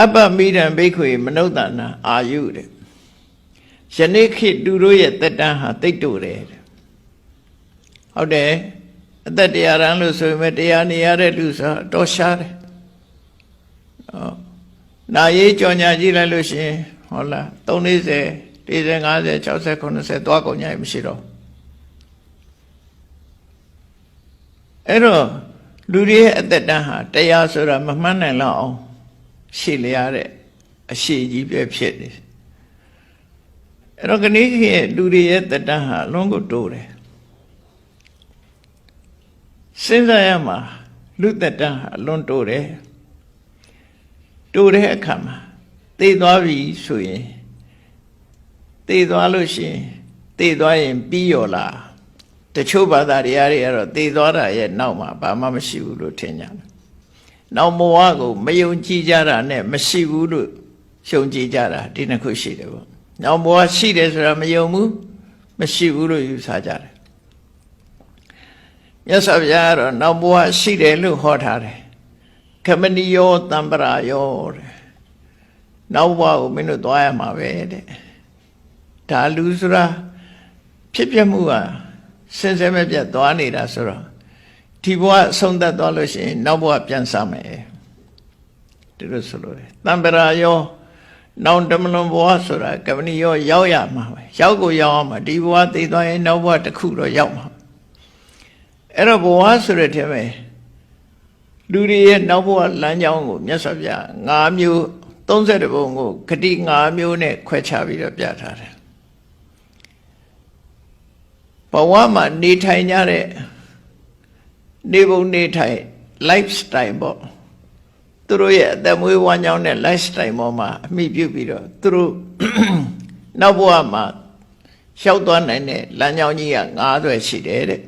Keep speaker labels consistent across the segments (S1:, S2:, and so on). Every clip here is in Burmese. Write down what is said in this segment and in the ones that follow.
S1: အပ္ပမိဒံဘိက္ခွေမနုဿာနာအာယုတဲ့ယနေ့ခေတ်သူတို့ရဲ့တက်တန်းဟာတိတ်တူတယ်တဲ့ဟုတ်တယ်အသက်တရားရန်လို့ဆိုရင်ပဲတရားနေရတဲ့လူဆိုတော့ရှားတယ်ဟောနာရေးကြော်ညာကြည့်လိုက်လို့ရှိရင်ဟုတ်လား340 40 50 60 90သွားကုန်ကြရမရှိတော့အဲ့တော့လူတွေရဲ့အသက်တန်းဟာတရားဆိုတာမမှန်းနိုင်လောက်အောင် ရှည်လျားတဲ့အရှိကြီးပဲဖြစ်တယ်အဲ့တော့ခဏကြီးရဲ့လူတွေရဲ့သက်တန်းဟာအလုံးကိုတိုးတယ်စဉ်းစားရမှာလူသက်တန်းဟာအလွန်တိုးတယ်တိုးတဲ့အခါမှာသိသွားပြီဆိုရင်သိသွားလို့ရှိရင်သိသွားရင်ပြီးရောလားတချို့ဘာသာတရားတွေကတော့သိသွားတာရဲ့နောက်မှာဘာမှမရှိဘူးလို့ထင်ကြတယ် နောက်ဘဝကိုမယုံကြည်ကြတာနဲ့မရှိဘူးလို့ရှုံကြည်ကြတာဒီနှစ်ခုရှိတယ်ပေါ့နောက်ဘဝရှိတယ်ဆိုတာမယုံဘူးမရှိဘူးလို့ယူဆကြတယ်မြတ်စွာဘုရားကတော့နောက်ဘဝရှိတယ်လို့ဟောထားတယ်ခမဏီယောတံပရာယောတဲ့နောက်ဘဝကိုမင်းတို့သွားရမှာပဲတဲ့ဒါလူဆိုတာဖြစ်ပြမှုဟာစင်စဲမပြတ်သွားနေတာဆိုတော့ ဒီဘဝအဆုံးသတ်သွားလို့ရှိရင်နောက်ဘဝပြန်စားမယ်ဒီလိုဆိုလို့တယ်တံပရာယောနောင်တမလွန်ဘဝဆိုတာကမဏီယောရောက်ရမှာပဲရောက်ကိုရောက်အောင်မှာဒီဘဝသိသွားရင်နောက်ဘဝတစ်ခုတော့ရောက်မှာအဲ့တော့ဘဝဆိုတဲ့ထဲမှာလူတွေရဲ့နောက်ဘဝလမ်းကြောင်းကိုမြတ်စွာဘုရား၅မျိုး30ဘုံကိုဂတိ5မျိုးနဲ့ခွဲခြားပြီးတော့ပြထားတယ်ဘဝမှာနေထိုင်ကြတဲ့ နေပုံနေထိုင် lifestyle ပေါ့သူတို့ရဲ့အသက်မွေးဝမ်းကြောင်းတဲ့ lifestyle ပေါ်မှာအမိပြုပြီးတော့သူတို့နောက်ဘဝမှာလျှောက်သွားနိုင်တဲ့လမ်းကြောင်းကြီးက9ဆွဲရှိတယ်တဲ့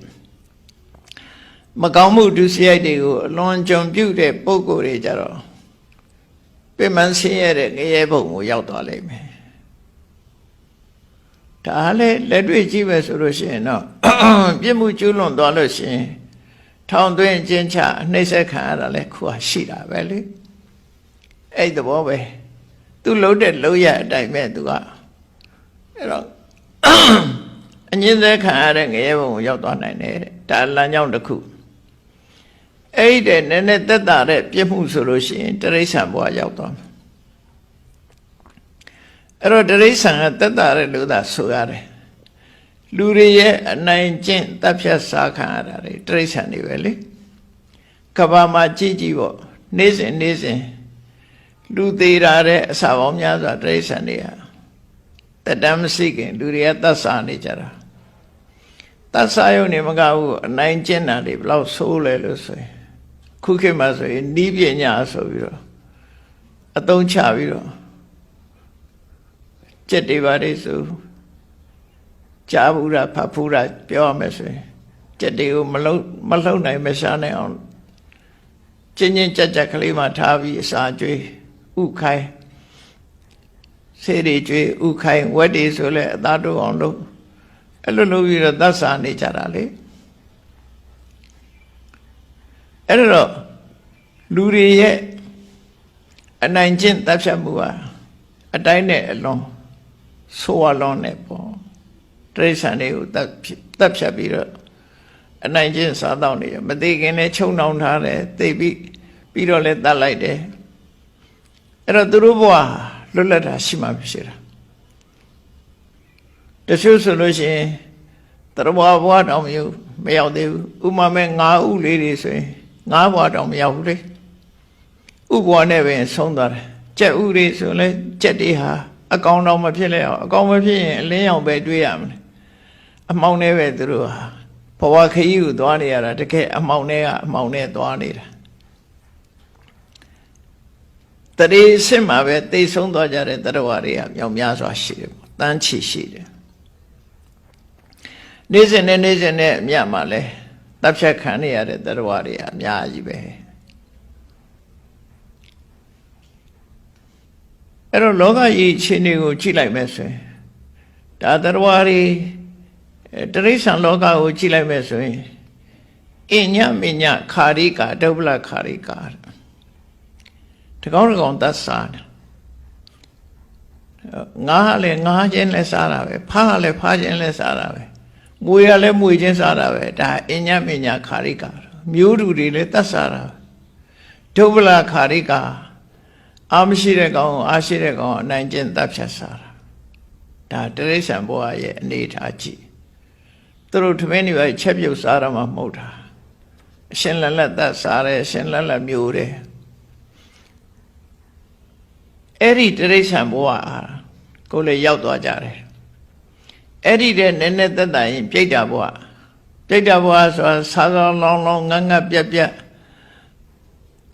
S1: မကောင်းမှုဒုစရိုက်တွေကိုအလွန်ကြုံပြုတဲ့ပုံကိုယ်တွေကြတော့ပြမန်းဆင်းရဲတဲ့ငရဲဘုံကိုရောက်သွားလိမ့်မယ်ဒါလည်းလက်တွေ့ကြည့်မယ်ဆိုလို့ရှိရင်တော့ပြစ်မှုကျူးလွန်သွားလို့ရှိရင် ထောင်သွင်းကျင်းချနှိပ်စက်ခံရတာလည်းခုဟာရှိတာပဲလေအဲ့ဒီသဘောပဲသူလှုပ်တဲ့လှုပ်ရအတိုင်းပဲသူကအဲ့တော့အငင်းသက်ခံရတဲ့ငရဲဘုံကိုရောက်သွားနိုင်တယ်တဲ့ဒါလမ်းကြောင်းတစ်ခုအဲ့ဒီတဲ့နည်းနည်းသက်သာတဲ့ပြစ်မှုဆိုလို့ရှိရင်တရိษံဘဝရောက်သွားမှာအဲ့တော့တရိษံကသက်သာတဲ့လို့သာဆိုရတယ် လူတွေရဲ့အနိုင်ကျင့်တပ်ဖြတ်စားခံရတာတွေတရိษံတွေပဲလေကဘာမှာကြည့်ကြည့်ပေါ့နေ့စဉ်နေ့စဉ်လူသေးတာတဲ့အစာပေါင်းများစွာတရိษံတွေဟာတတမ်းမရှိခင်လူတွေကတတ်စားနေကြတာတတ်စားရုံနေမကဘူးအနိုင်ကျင့်တာတွေဘယ်လောက်ဆိုးလဲလို့ဆိုရင်ခုခေတ်မှာဆိုရင်နီးပညာဆိုပြီးတော့အသုံးချပြီးတော့ကြက်တွေပါလေဆို ကြားဘူးတာဖတ်ဘူးတာပြောရမယ်ဆိုရင်ကြက်တွေကိုမလုံးမလှုပ်နိုင်မရှားနိုင်အောင်ချင်းချင်းကြက်ကြက်ကလေးမှထားပြီးအစာကျွေးဥခိုင်းဆေးတွေကျွေးဥခိုင်းဝက်တွေဆိုလဲအသားတို့အောင်လုပ်အဲ့လိုလုပ်ပြီးတော့သတ်စာနေကြတာလေအဲ့တော့လူတွေရဲ့အနိုင်ကျင့်တပ်ဖြတ်မှုဟာအတိုင်းနဲ့အလွန်ဆိုးဝါလွန်နေပေါ့ တရိษံတွေကိုတပ်တပ်ဖြတ်ပြီးတော့အနိုင်ကျင့်စားတော့နေရမသိခင်နဲ့ချုံနှောင်ထားတယ်သိပြီးပြီးတော့လဲတတ်လိုက်တယ်အဲ့တော့သူတို့ဘဝလွတ်လပ်တာရှိမှဖြစ်တာတချို့ဆိုလို့ရှိရင်တရဘဝဘဝတောင်မရောက်မရောက်သေးဘူးဥမာမဲ့၅ဥလေးတွေဆိုရင်၅ဘဝတောင်မရောက်ဘူးလေဥဘဝနဲ့ပဲဆုံးသွားတယ်ကြက်ဥတွေဆိုလဲကြက်တွေဟာအကောင်တော်မဖြစ်လဲအောင်အကောင်မဖြစ်ရင်အလင်းရောင်ပဲတွေးရမလဲ အမောင်နဲ့ပဲသူတို့ဟာဘဝခရီးကိုသွားနေရတာတကယ်အမောင်နဲ့ကအမောင်နဲ့သွားနေတာတရေစစ်မှာပဲတိတ်ဆုံးသွားကြတဲ့တရဝတွေကမြောက်များစွာရှိတယ်ပေါ့တန်းချီရှိတယ်နေ့စဉ်နဲ့နေ့စဉ်နဲ့အမြတ်မှာလဲတပ်ဖြတ်ခံနေရတဲ့တရဝတွေအများကြီးပဲအဲ့တော့လောကကြီးအခြေအနေကိုကြည့်လိုက်မယ်ဆိုရင်ဒါတရဝတွေ တရိษံလောကကိုကြည့်လိုက်မယ်ဆိုရင်အညမညခာရိကာဒုဗ္ဗလခာရိကာတကောင်းတကောင်းတတ်စားတယ်ငါကလည်းငါချင်းလည်းစားတာပဲဖားကလည်းဖားချင်းလည်းစားတာပဲမွေကလည်းမွေချင်းစားတာပဲဒါအညမညာခါရိကာမျိုးတူတွေလည်းတတ်စားတာဒုဗလာခါရိကာအာမရှိတဲ့ကောင်ကိုအာရှိတဲ့ကောင်ကိုအနိုင်ကျင့်တတ်ဖြတ်စားတာဒါတရိစ္ဆာန်ဘဝရဲ့အနေထားကြည့် သူတို့ထမင်းတွေပဲချက်ပြုတ်စားရမှာမဟုတ်တာအရှင်လက်လက်တတ်စားတယ်အရှင်လက်လက်မျိုးတယ်အဲ့ဒီတရိစ္ဆာန်ဘဝအားကိုယ်လည်းရောက်သွားကြတယ်အဲ့ဒီတဲ့နည်းနည်းသက်သာရင်ပြိတ္တာဘဝပြိတ္တာဘဝဆိုတာဆာလောင်းလောင်းလောင်းငတ်ငတ်ပြက်ပြက်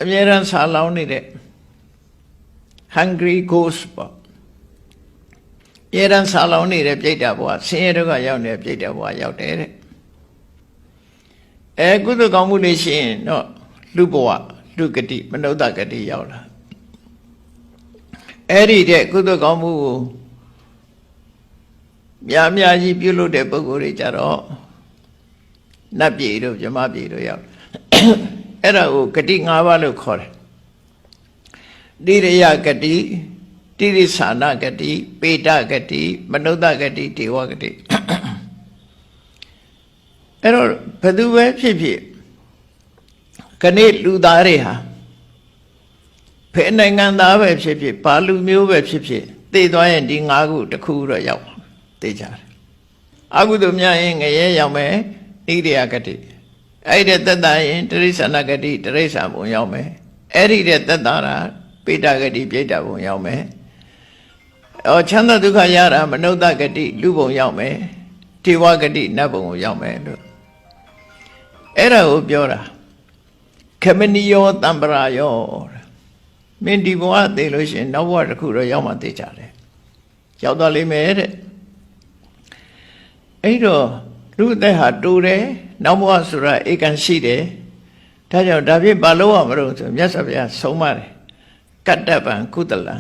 S1: အမြဲတမ်းဆာလောင်းနေတဲ့ hungry ghost ပေါ့ အမြဲတမ်းဆာလောင်းနေတဲ့ပြိတ္တာဘဝဆင်းရဲဒုက္ခရောက်နေတဲ့ပြိတ္တာဘဝရောက်တယ်တဲ့အဲကုသကောင်းမှုလေးရှိရင်တော့လူဘဝလူဂတိမနုဿဂတိရောက်လာအဲ့ဒီတဲ့ကုသကောင်းမှုကိုများများကြီးပြုလုပ်တဲ့ပုဂ္ဂိုလ်တွေကြတော့နတ်ပြည်တို့ဗြဟ္မပြည်တို့ရောက်အဲ့ဒါကိုဂတိ၅ပါးလို့ခေါ်တယ်တိရိယဂတိ တိရိသနာဂတိပေတဂတိမနုဿဂတိဒေဝဂတိအဲ့တော့ဘယ်သူပဲဖြစ်ဖြစ်ခဏလူသားတွေဟာဖဲနိုင်ငံသားပဲဖြစ်ဖြစ်ဘာလူမျိုးပဲဖြစ်ဖြစ်သိသွားရင်ဒီ၅ခုတစ်ခုတော့ရောက်သိကြတယ်အကုသိုလ်များရင်ငရဲရောက်မယ်ဣရိယာဂတိအဲ့ဒီသက်တာရင်တရိစ္ဆာနဂတိတရိစ္ဆာဘုံရောက်မယ်အဲ့ဒီတဲ့သက်တာရာပိဋကဂတိပြိဋ္ဌဘုံရောက်မယ် အော်ချမ်းသာဒုက္ခရတာမနုဿဂတိလူဘုံရောက်မယ်ထေဝဂတိနတ်ဘုံကိုရောက်မယ်လို့အဲ့ဒါကိုပြောတာခမနိယောတံပရာယောတဲ့မင်းဒီဘဝသိလို့ရှိရင်နောက်ဘဝတစ်ခုတော့ရောက်မှသိကြတယ်ရောက်သွားလိမ့်မယ်တဲ့အဲ့တော့လူအသက်ဟာတူတယ်နောက်ဘဝဆိုတာဧကန်ရှိတယ်ဒါကြောင့်ဒါဖြင့်ဘာလို့ရမလို့ဆိုမြတ်စွာဘုရားဆုံးမတယ်ကတ္တပံကုသလံ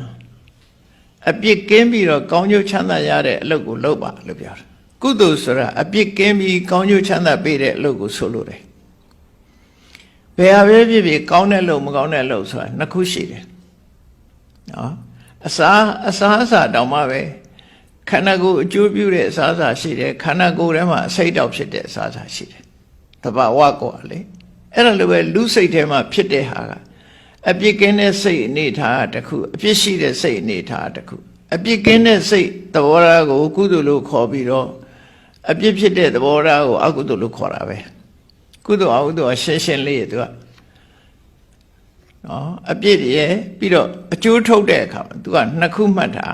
S1: အပြစ်ကင်းပြီးတော့ကောင်းကျိုးချမ်းသာရတဲ့အလုပ်ကိုလုပ်ပါလို့ပြောတယ်ကုသိုလ်ဆိုတာအပြစ်ကင်းပြီးကောင်းကျိုးချမ်းသာပေးတဲ့အလုပ်ကိုဆိုလိုတယ်ဘယ်ဟာပဲဖြစ်ဖြစ်ကောင်းတဲ့လုပ်မကောင်းတဲ့လုပ်ဆိုတာနှစ်ခုရှိတယ်နော်အစာအစာအစာတောင်မှပဲခန္ဓာကိုယ်အကျိုးပြုတဲ့အစာအစာရှိတယ်ခန္ဓာကိုယ်ထဲမှာအစိတ်တောက်ဖြစ်တဲ့အစာအစာရှိတယ်တဘာဝကောလေအဲ့ဒါလိုပဲလူစိတ်ထဲမှာဖြစ်တဲ့ဟာက အပြစ်ကင်းတဲ့စိတ်အနေထားတစ်ခုအပြစ်ရှိတဲ့စိတ်အနေထားတစ်ခုအပြစ်ကင်းတဲ့စိတ်သဘောထားကိုကုသိုလ်လို့ခေါ်ပြီးတော့အပြစ်ဖြစ်တဲ့သဘောထားကိုအကုသိုလ်လို့ခေါ်တာပဲကုသိုလ်အကုသိုလ်ကရှင်းရှင်းလေးရသူကနော်အပြစ်ရဲ့ပြီးတော့အကျိုးထုတ်တဲ့အခါမှာသူကနှစ်ခုမှတ်တာ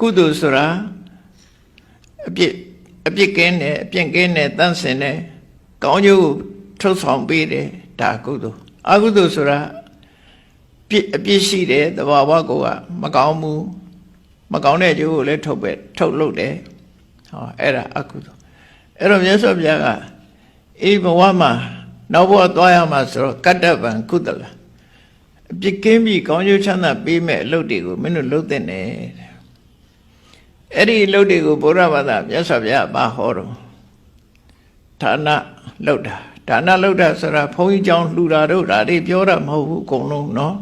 S1: ကုသိုလ်ဆိုတာအပြစ်အပြစ်ကင်းတယ်အပြစ်ကင်းတယ်တန့်စင်တယ်ကောင်းကျိုးထုတ်ဆောင်ပေးတယ်ဒါကုသိုလ်အကုသိုလ်ဆိုတာ ပြစ်အပြစ်ရှိတယ်တဘာဝကိုကမကောင်းဘူးမကောင်းတဲ့ကျိုးကိုလည်းထုတ်ပဲထုတ်လုပ်တယ်ဟောအဲ့ဒါအကုသိုလ်အဲ့တော့မြတ်စွာဘုရားကအေးဘဝမှာနောက်ဘဝသွားရမှာဆိုတော့ကတ္တဗံကုသလအပြစ်ကင်းပြီးကောင်းကျိုးချမ်းသာပေးမဲ့အလုပ်တွေကိုမင်းတို့လုပ်တဲ့နဲ့အဲ့ဒီအလုပ်တွေကိုဘုရားဘာသာမြတ်စွာဘုရားဘာဟောတော့ဌာနလောက်တာဒါနလောက်တာဆိုတာဘုန်းကြီးเจ้าလှူတာတို့ဒါတွေပြောတာမဟုတ်ဘူးအကုန်လုံးเนาะ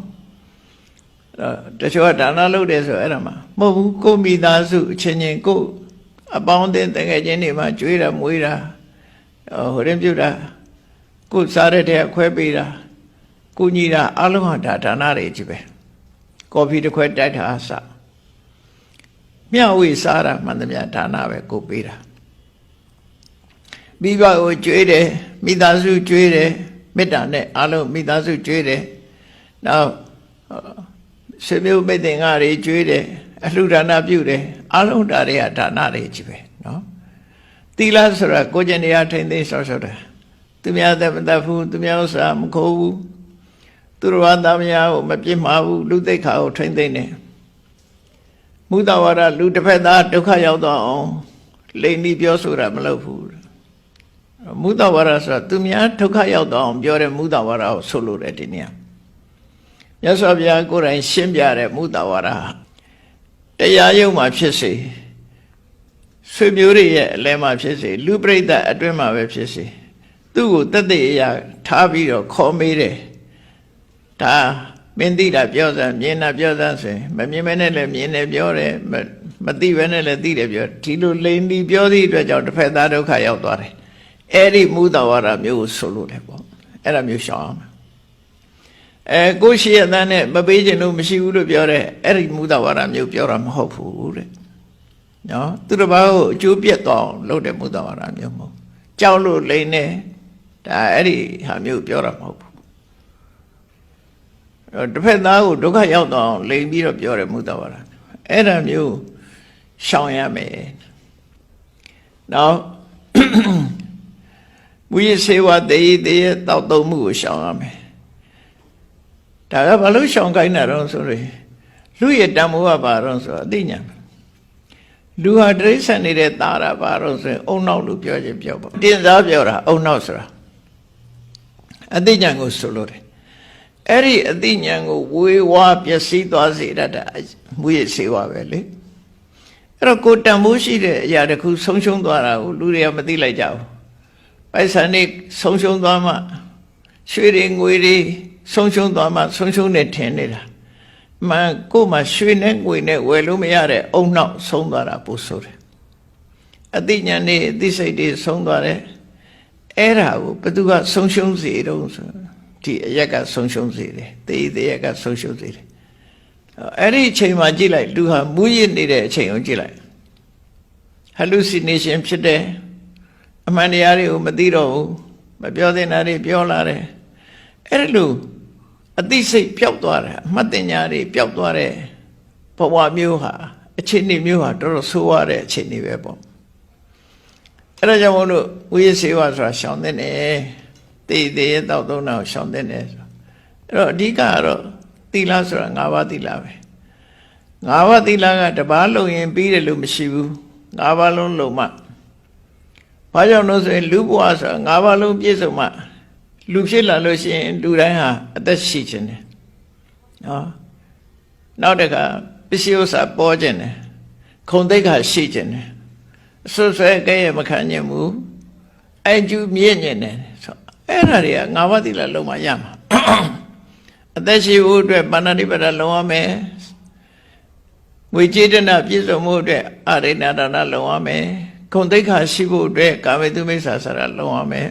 S1: တချို့ကဒါနလုပ်တယ်ဆိုအဲ့ဒါမှမဟုတ်ဘူးကိုမိသားစုအချင်းချင်းကိုအပေါင်းအသင်းတကယ်ချင်းတွေမှာကြွေးတာမွေးတာဟိုရင်ပြုတ်တာကိုစားရတဲ့ခွဲပေးတာကိုညီတာအလုံးဟာဒါဒါနတွေကြီးပဲကော်ဖီတစ်ခွဲတိုက်တာအစမျှဝေစားတာမှန်သမျှဒါနပဲကိုပေးတာမိဘကိုကြွေးတယ်မိသားစုကြွေးတယ်မေတ္တာနဲ့အလုံးမိသားစုကြွေးတယ်နောက် ဆွေမျိုးမိတ်တင်္ဂတွေကြွေးတယ်အလှဒါနပြုတယ်အလုံးဒါတွေကဒါနတွေကြီးပဲနော်သီလဆိုတာကိုကျင်တရားထိမ့်သိမ်းဆောက်ရှောက်တယ်သူများသက်မသက်ဘူးသူများဥစ္စာမခိုးဘူးသူတော်ဘာသားများကိုမပြစ်မှားဘူးလူသိက္ခာကိုထိမ့်သိမ်းတယ်မုဒ္ဒဝါဒလူတစ်ဖက်သားဒုက္ခရောက်တော့အောင်လိန်ပြီးပြောဆိုတာမလုပ်ဘူးမုဒ္ဒဝါဒဆိုတာသူများဒုက္ခရောက်တော့အောင်ပြောတဲ့မုဒ္ဒဝါဒကိုဆိုလိုတယ်ဒီနေ့ မြတ်စွာဘုရားကိုယ်တိုင်ရှင်းပြတဲ့မုဒ္ဒဝါဒတရားရုံမှာဖြစ်စေဆွေမျိုးတွေရဲ့အလဲမှာဖြစ်စေလူပရိသတ်အတွင်းမှာပဲဖြစ်စေသူ့ကိုတသက်အရာထားပြီးတော့ခေါ်မေးတယ်ဒါမင်းသိတာပြောစမ်းမြင်တာပြောစမ်းဆိုရင်မမြင်မဲနဲ့လည်းမြင်တယ်ပြောတယ်မမသိဘဲနဲ့လည်းသိတယ်ပြောဒီလိုလိန်ဒီပြောသည့်အတွက်ကြောင့်တစ်ဖက်သားဒုက္ခရောက်သွားတယ်အဲ့ဒီမူတဝါဒမျိုးကိုဆိုလို့တယ်ပေါ့အဲ့ဒါမျိုးရှောင်အောင် အဲကိုရှိရတဲ့နဲ့မပေးခြင်းလို့မရှိဘူးလို့ပြောတယ်အဲ့ဒီမူတဝါဒမျိုးပြောတာမဟုတ်ဘူးတဲ့နော်သူတစ်ပါးကိုအကျိုးပြတ်သွားအောင်လုပ်တဲ့မူတဝါဒမျိုးမဟုတ်ကြောက်လို့လိန်နေဒါအဲ့ဒီဟာမျိုးပြောတာမဟုတ်ဘူးအဲ့တစ်ဖက်သားကိုဒုက္ခရောက်သွားအောင်လိန်ပြီးတော့ပြောတယ်မူတဝါဒအဲ့ဒါမျိုးရှောင်ရမယ်နောက်မူရစေဝတေးတေးတောက်သုံးမှုကိုရှောင်ရမယ် ဒါကဘာလို့ရှောင်ခိုင်းတာတော့ဆိုရင်လူရဲ့တန်ဖိုးကဘာတော့ဆိုတော့အသိဉာဏ်လူဟာတိရစ္ဆာန်နေတဲ့ตาတာဘာတော့ဆိုရင်အုံနောက်လို့ပြောခြင်းပြောပေါ့တင်စားပြောတာအုံနောက်ဆိုတာအသိဉာဏ်ကိုဆိုလို့တယ်အဲ့ဒီအသိဉာဏ်ကိုဝေဝါပျက်စီးသွားစေတတ်တာမူရစေဝပဲလေအဲ့တော့ကိုတန်ဖိုးရှိတဲ့အရာတစ်ခုဆုံးရှုံးသွားတာကိုလူတွေကမသိလိုက်ကြဘူးပိုက်ဆံနေဆုံးရှုံးသွားမှရွှေတွေငွေတွေ ဆုံးရှုံးသွားမှဆုံးရှုံးနေထင်နေတာမှန်ကို့မှာရွှေနဲ့ငွေနဲ့ဝယ်လို့မရတဲ့အုံနောက်ဆုံးသွားတာပို့ဆိုတယ်အသိဉာဏ်နဲ့အသိစိတ်တွေဆုံးသွားတယ်အဲ့ဒါကိုဘသူကဆုံးရှုံးစေတုံးဆိုဒီအရက်ကဆုံးရှုံးစေတယ်တေးသေးရက်ကဆုံးရှုံးစေတယ်အဲ့ဒီအချိန်မှာကြည့်လိုက်လူဟာမူးယစ်နေတဲ့အချိန်ကိုကြည့်လိုက် hallucination ဖြစ်တယ်အမှန်တရားတွေကိုမသိတော့ဘူးမပြောသင့်တာတွေပြောလာတယ် အဲ့ဒါလို့အသိစိတ်ပျောက်သွားတယ်အမှတ်တင်ညာတွေပျောက်သွားတယ်ဘဝမျိုးဟာအခြေအနေမျိုးဟာတော်တော်ဆိုးရတဲ့အခြေအနေပဲပေါ့အဲ့ဒါကြောင့်မို့လို့ဝိရစေဝဆိုတာရှောင်တဲ့တယ်တေးသေးရဲ့တောက်သုံးတာကိုရှောင်တဲ့တယ်ဆိုအဲ့တော့အဓိကကတော့သီလဆိုတာ၅ပါးသီလပဲ၅ပါးသီလကတပားလုံရင်ပြီးတယ်လို့မရှိဘူး၅ပါးလုံးလုံမှဘာကြောင့်လို့ဆိုရင်လူဘဝဆိုတာ၅ပါးလုံးပြည့်စုံမှ လူဖြစ်လာလို့ရှိရင်လူတိုင်းဟာအသက်ရှိခြင်းတယ်နော်နောက်တခါပစ္စည်းဥစ္စာပေါ်ခြင်းတယ်ခုံသိက္ခာရှိခြင်းတယ်အဆွဆွဲကဲရမခံညင်ဘူးအကျူမြင့်ညင်တယ်ဆိုအဲ့ဒါတွေကငါးပါးသီလလုံးမရမှာအသက်ရှိဖို့အတွက်ပါဏာတိပဒလုံးရမယ်ဝိចេတနာပြည့်စုံမှုအတွက်အရိဏဒါနလုံးရမယ်ခုံသိက္ခာရှိဖို့အတွက်ကာမေတုမိစ္ဆာဆရာလုံးရမယ်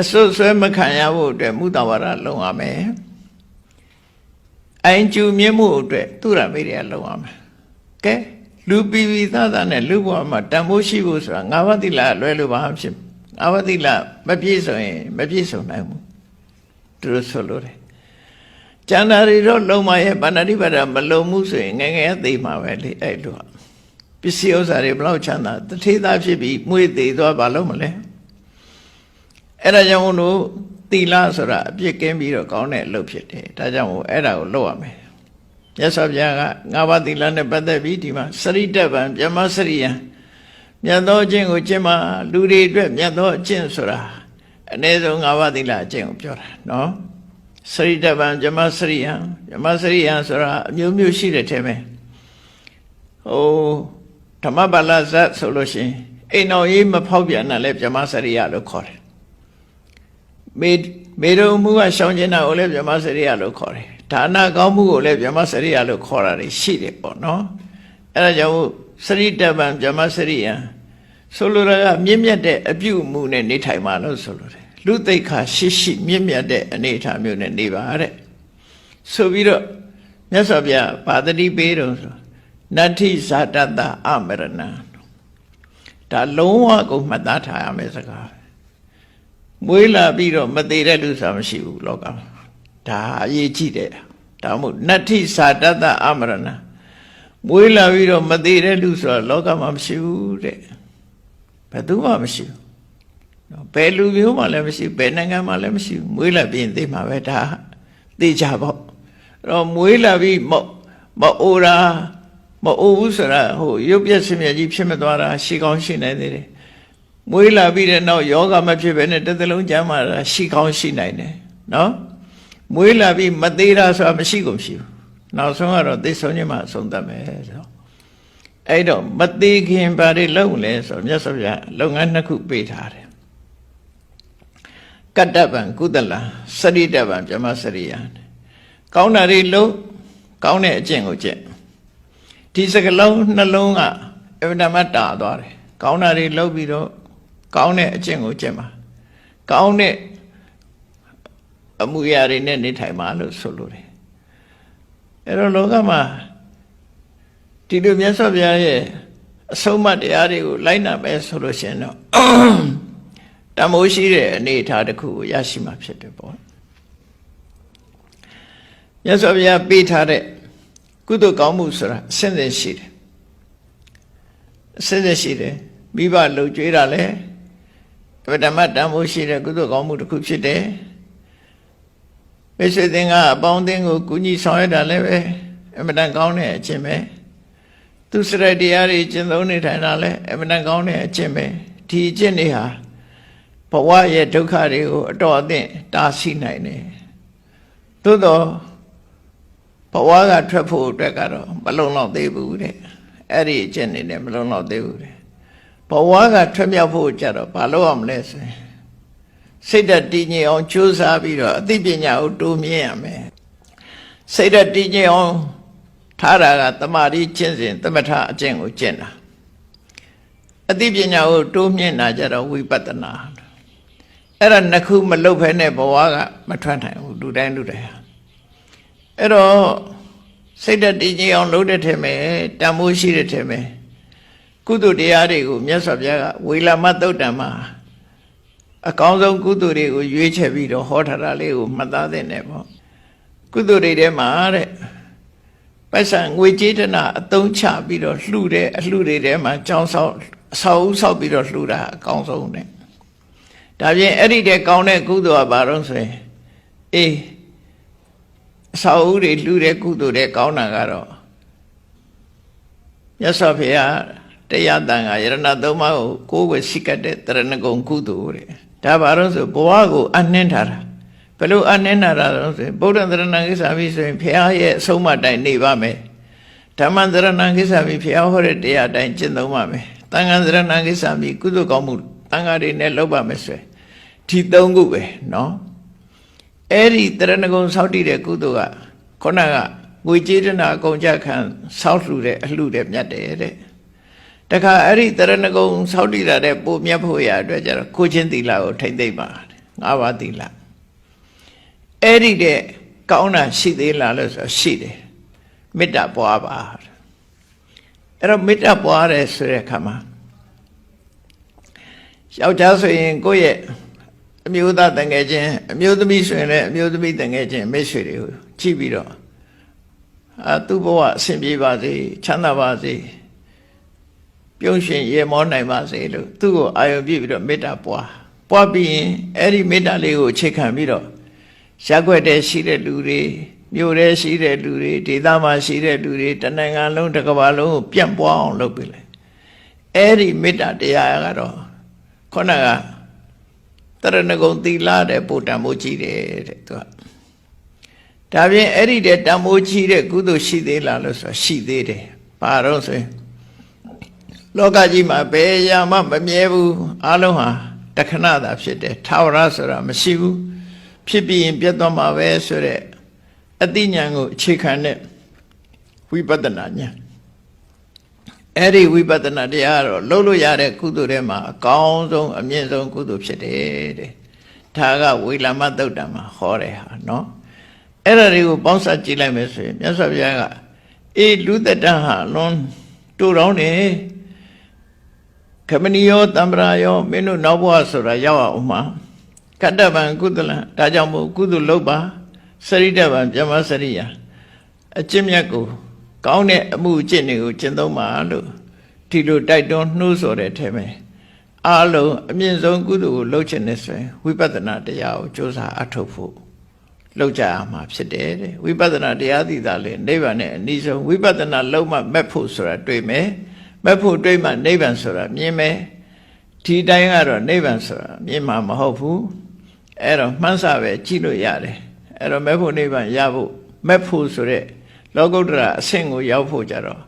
S1: အစွတ်ဆွဲမခံရဖို့အတွက်မုတဝါဒလုံးရမယ်အိုင်ကျူမြင့်မှုအတွက်သူရမေတွေကလုံးရမယ်ကဲလူပီပီသားသားနဲ့လူဘဝမှာတန်ဖိုးရှိဖို့ဆိုတာငါးပါးသီလလွဲလို့ဘာမှဖြစ်ငါးပါးသီလမပြည့်စုံရင်မပြည့်စုံနိုင်ဘူးသူတို့ဆိုလို့တယ်ကျန်တာတွေတော့လုံမရဲ့ဗန္ဒတိပါဒမလုံမှုဆိုရင်ငယ်ငယ်သိမှာပဲလေအဲ့လိုပစ္စည်းဥစ္စာတွေဘလောက်ချမ်းသာတထေးသားဖြစ်ပြီးမွေးသေးသွားဘာလို့မလဲ အဲ့ဒါကြောင့်မို့လို့သီလဆိုတာအပြစ်ကင်းပြီးတော့ကောင်းတဲ့အလုပ်ဖြစ်တယ်ဒါကြောင့်မို့အဲ့ဒါကိုလုပ်ရမယ်မြတ်စွာဘုရားကငါးပါးသီလနဲ့ပတ်သက်ပြီးဒီမှာစရိတ္တပံမြတ်မစရိယံမြတ်သောအကျင့်ကိုကျင့်မှာလူတွေအတွက်မြတ်သောအကျင့်ဆိုတာအ ਨੇ ဆုံးငါးပါးသီလအကျင့်ကိုပြောတာနော်စရိတ္တပံမြတ်မစရိယံမြတ်မစရိယံဆိုတာအမျိုးမျိုးရှိတဲ့ထဲမှာဟိုဓမ္မပါဠဇတ်ဆိုလို့ရှိရင်အိမ်တော်ကြီးမဖောက်ပြန်တာလဲမြတ်မစရိယလို့ခေါ်တယ် မေမေရုံမှုကရှောင်းကျင်တာကိုလည်းဗြဟ္မစရိယလို့ခေါ်တယ်ဒါနကောင်းမှုကိုလည်းဗြဟ္မစရိယလို့ခေါ်တာတွေရှိတယ်ပေါ့နော်အဲဒါကြောင့်စရိတပံဗြဟ္မစရိယဆိုလိုတာကမြင့်မြတ်တဲ့အပြုမှုနဲ့နေထိုင်ပါလို့ဆိုလိုတယ်လူသိက္ခာရှိရှိမြင့်မြတ်တဲ့အနေအထားမျိုးနဲ့နေပါတဲ့ဆိုပြီးတော့မြတ်စွာဘုရားဗာတတိပေးတော့ဆိုနတ္ထိဇာတတအမရဏဒါလုံးဝကိုမှတ်သားထားရမယ်စကား မွေးလာပြီးတော့မသေးတဲ့လူဆိုတာမရှိဘူးလောကမှာဒါအရေးကြီးတယ်ဒါမှမဟုတ်နတ္ထိသာတတအမရဏမွေးလာပြီးတော့မသေးတဲ့လူဆိုတာလောကမှာမရှိဘူးတဲ့ဘယ်သူမှမရှိဘူးနော်ဘယ်လူမျိုးမှလည်းမရှိဘူးဘယ်နိုင်ငံမှလည်းမရှိဘူးမွေးလာပြီးရင်သိမှာပဲဒါသိကြပေါ့အဲ့တော့မွေးလာပြီးမမအိုရာမအိုဘူးဆိုတာဟိုရုပ်ပြက်စင်မြကြီးဖြစ်မသွားတာရှိကောင်းရှိနေသေးတယ် မွေးလာပြီးတဲ့နောက်ယောဂမဖြစ်ဘဲနဲ့တစ်သလုံးကျမ်းမာတာရှိကောင်းရှိနိုင်တယ်နော်မွေးလာပြီးမသေးတာဆိုတာမရှိကုန်ရှိဘူးနောက်ဆုံးကတော့သိဆုံးခြင်းမှအဆုံးသတ်မယ်ဆိုတော့အဲ့တော့မသေးခင်ဘာတွေလုပ်လဲဆိုတော့မြတ်စွာဘုရားလုပ်ငန်းနှစ်ခုပေးထားတယ်တကတ္တဗံကုသလံစရိတဗံဗြဟ္မစရိယကောင်းတာတွေလုံးကောင်းတဲ့အကျင့်ကိုကျင့်ဒီစကလုံးနှလုံးကအဗ္ဗဓမ္မတာသွားတယ်ကောင်းတာတွေလုံးပြီးတော့ ကောင်းတဲ့အကျင့်ကိုကျင့်ပါကောင်းတဲ့အမှုရာတွေနဲ့နေထိုင်ပါလို့ဆိုလိုတယ်အဲ့တော့လောကမှာဒီလိုမြတ်စွာဘုရားရဲ့အဆုံးအမတရားတွေကိုလိုက်နာမယ်ဆိုလို့ရှိရင်တော့တမိုးရှိတဲ့အနေအထားတစ်ခုကိုရရှိမှာဖြစ်တယ်ပေါ့မြတ်စွာဘုရားပေးထားတဲ့ကုသိုလ်ကောင်းမှုဆိုတာအစဉ်စဉ်ရှိတယ်အစဉ်စဉ်ရှိတယ်မိဘလှုပ်ကြွေးတာလဲ ဗဓမ္မတန်ဖိုးရှိတဲ့ကုသိုလ်ကောင်းမှုတစ်ခုဖြစ်တယ်မိတ်ဆွေသင်္ကအပေါင်းအသင်းကိုကူညီဆောင်ရွက်တာလည်းပဲအမှန်တန်ကောင်းတဲ့အခြင်းပဲသူစရတရားတွေကျင့်သုံးနေထိုင်တာလည်းအမှန်တန်ကောင်းတဲ့အခြင်းပဲဒီအခြင်းတွေဟာဘဝရဲ့ဒုက္ခတွေကိုအတော်အသင့်တားဆီးနိုင်တယ်သို့တော့ဘဝကထွက်ဖို့အတွက်ကတော့မလုံလောက်သေးဘူးတဲ့အဲ့ဒီအခြင်းတွေနဲ့မလုံလောက်သေးဘူးတဲ့ ဘဝကထွက်မြောက်ဖို့ကြတော့ဘာလို့အောင်မလဲဆိုရင်စိတ်ဓာတ်တည်ငြိမ်အောင်ကြိုးစားပြီးတော့အသိပညာကိုတိုးမြင့်ရမယ်စိတ်ဓာတ်တည်ငြိမ်အောင်ထားတာကတမာတိကျင့်စဉ်သမထအကျင့်ကိုကျင့်တာအသိပညာကိုတိုးမြင့်တာကြတော့ဝိပဿနာအဲ့ဒါနှစ်ခုမလုတ်ဖဲနဲ့ဘဝကမထွက်နိုင်ဘူးလူတိုင်းလူတိုင်းဟာအဲ့တော့စိတ်ဓာတ်တည်ငြိမ်အောင်လုပ်တဲ့ထဲမှာတန်ဖိုးရှိတဲ့ထဲမှာ ကုသိုလ်တရားတွေကိုမြတ်စွာဘုရားကဝေလာမသုတ်တံမှာအကောင်းဆုံးကုသိုလ်တွေကိုရွေးချယ်ပြီးတော့ဟောထားတာလေးကိုမှတ်သားသင့်တယ်ပေါ့ကုသိုလ်တွေထဲမှာတဲ့ပိုက်ဆံငွေကြေးတနာအသုံးချပြီးတော့လှူတဲ့အလှူတွေထဲမှာကြောင်းဆောက်အဆောက်အဦဆောက်ပြီးတော့လှူတာအကောင်းဆုံးတဲ့ဒါပြင်အဲ့ဒီတဲ့ကောင်းတဲ့ကုသိုလ်ကဘာလို့ဆိုရင်အေးအဆောက်အဦတွေလှူတဲ့ကုသိုလ်တဲ့ကောင်းတာကတော့မြတ်စွာဘုရား တရားတန်ခါယရဏသုံးပါးကိုကိုယ်ကိုရှိကတ်တဲ့တရဏဂုံကုသိုလ်တဲ့ဒါဘာလို့ဆိုဘဝကိုအနှင်းထားတာဘလို့အနှင်းထားတာလို့ဆိုဗုဒ္ဓသရဏကိစ္စပြီဆိုရင်ဘုရားရဲ့အဆုံးအမတိုင်နေပါမယ်ဓမ္မသရဏကိစ္စပြီဘုရားဟောတဲ့တရားတိုင်ကျင့်သုံးပါမယ်တန်ခါသရဏကိစ္စပြီကုသိုလ်ကောင်းမှုတန်ခါတွေနဲ့လုပ်ပါမယ်ဆိုရင်ဒီသုံးခုပဲနော်အဲ့ဒီတရဏဂုံဆောက်တည်တဲ့ကုသိုလ်ကခုနကငွေကြေးတနာအကုန်ကြခံဆောက်လှူတဲ့အလှူတဲ့မြတ်တယ်တဲ့ တခါအဲ့ဒီတရဏဂုံစောက်တည်တာတဲ့ပိုမြတ်ဖို့ရအတွက်ကျတော့ကိုချင်းသီလကိုထိမ့်သိမ့်ပါငါးပါးသီလအဲ့ဒီတဲ့ကောင်းတာရှိသေးလားလို့ဆိုရှိတယ်မေတ္တာပွားပါအဲ့တော့မေတ္တာပွားရဲဆိုတဲ့အခါမှာယောက်ျားဆိုရင်ကိုယ့်ရဲ့အမျိုးသားတန်ငယ်ချင်းအမျိုးသမီးဆိုရင်လည်းအမျိုးသမီးတန်ငယ်ချင်းမိတ်ဆွေတွေကိုကြည့်ပြီးတော့အာသူ့ဘဝအဆင်ပြေပါစေချမ်းသာပါစေ ပြုံးရှင်ရေမောနိုင်ပါစေလို့သူ့ကိုအာရုံပြည့်ပြီးတော့မေတ္တာပွားပွားပြီးရင်အဲ့ဒီမေတ္တာလေးကိုအခြေခံပြီးတော့ရက်ွက်တဲ့ရှိတဲ့လူတွေမြို့ထဲရှိတဲ့လူတွေဒေသမှာရှိတဲ့လူတွေတနိုင်ငံလုံးတစ်ကမ္ဘာလုံးကိုပြန့်ပွားအောင်လုပ်ပေးလိုက်အဲ့ဒီမေတ္တာတရားကတော့ခုနကတရဏဂုံသီလတဲ့ပို့တံမိုးကြီးတယ်တဲ့သူကဒါပြင်အဲ့ဒီတဲ့တံမိုးကြီးတဲ့ကုသိုလ်ရှိသေးလားလို့ဆိုရှိသေးတယ်ဘာတော့ဆိုရင် လောကကြီးမှာဘယ်ရာမှမမြဲဘူးအလုံးဟာတခဏသာဖြစ်တယ်ထာဝရဆိုတာမရှိဘူးဖြစ်ပြီးရင်ပြတ်သွားမှာပဲဆိုတဲ့အသိဉာဏ်ကိုအခြေခံတဲ့ဝိပဿနာဉာဏ်အဲ့ဒီဝိပဿနာတရားကတော့လှုပ်လို့ရတဲ့ကုသိုလ်တွေမှာအကောင်းဆုံးအမြင့်ဆုံးကုသိုလ်ဖြစ်တယ်တဲ့ဒါကဝေလာမသုတ်တံမှာဟောတယ်ဟာနော်အဲ့ဒါတွေကိုပေါင်းစပ်ကြည့်လိုက်မယ်ဆိုရင်မြတ်စွာဘုရားကအေးလူသက်တဟာလွန်တူတောင်းတယ် ခမဏီယောတံ္ပရာယောမင်းတို့နောက်ဘဝဆိုတာရောက်အောင်မှာကတ္တဗံကုသလံဒါကြောင့်မို့ကုသလုပ်ပါစရိတဗံပြမစရိယာအကျင့်မြတ်ကိုကောင်းတဲ့အမှုအကျင့်တွေကိုကျင့်သုံးပါလို့ဒီလိုတိုက်တွန်းနှိုးဆော်တဲ့ထဲမှာအားလုံးအမြင့်ဆုံးကုသိုလ်ကိုလုပ်ချင်တဲ့ဆိုရင်ဝိပဿနာတရားကိုကြိုးစားအထောက်ဖို့လောက်ကြရမှာဖြစ်တယ်တဲ့ဝိပဿနာတရားသိတာလေနိဗ္ဗာန်နဲ့အနည်းဆုံးဝိပဿနာလုံးမှမက်ဖို့ဆိုတာတွေ့မယ် မက်ဖို့တွေ့မှနိဗ္ဗာန်ဆိုတာမြင်မယ်ဒီတိုင်းကတော့နိဗ္ဗာန်ဆိုတာမြင်မှာမဟုတ်ဘူးအဲ့တော့မှန်းဆပဲကြည့်လို့ရတယ်အဲ့တော့မက်ဖို့နိဗ္ဗာန်ရဖို့မက်ဖို့ဆိုတဲ့လောကုတ္တရာအဆင့်ကိုရောက်ဖို့ကြတော့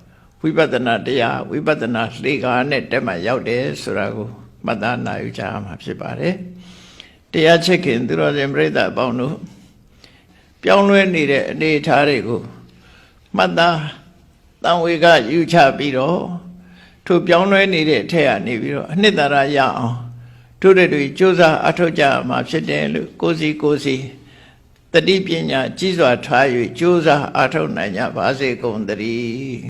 S1: ဝိပဿနာတရားဝိပဿနာလှေကားနဲ့တက်မှရောက်တယ်ဆိုတာကိုမှတ်သားနိုင်ကြမှာဖြစ်ပါတယ်တရားချစ်ခင်သူတော်စင်ပြိဿအပေါင်းတို့ပြောင်းလဲနေတဲ့အနေအထားတွေကိုမှတ်သားတန်ဝေကယူချပြီးတော့ ထိုပြောင်းလဲနေတဲ့အထက်ကနေပြီးတော့အနှစ်သာရရအောင်တို့တွေတွေစ조사အထောက်ကြမှာဖြစ်တယ်လို့ကိုစီကိုစီတတိပညာကြီးစွာထား၍စ조사အထောက်နိုင်ကြပါစေကုန်သတည်း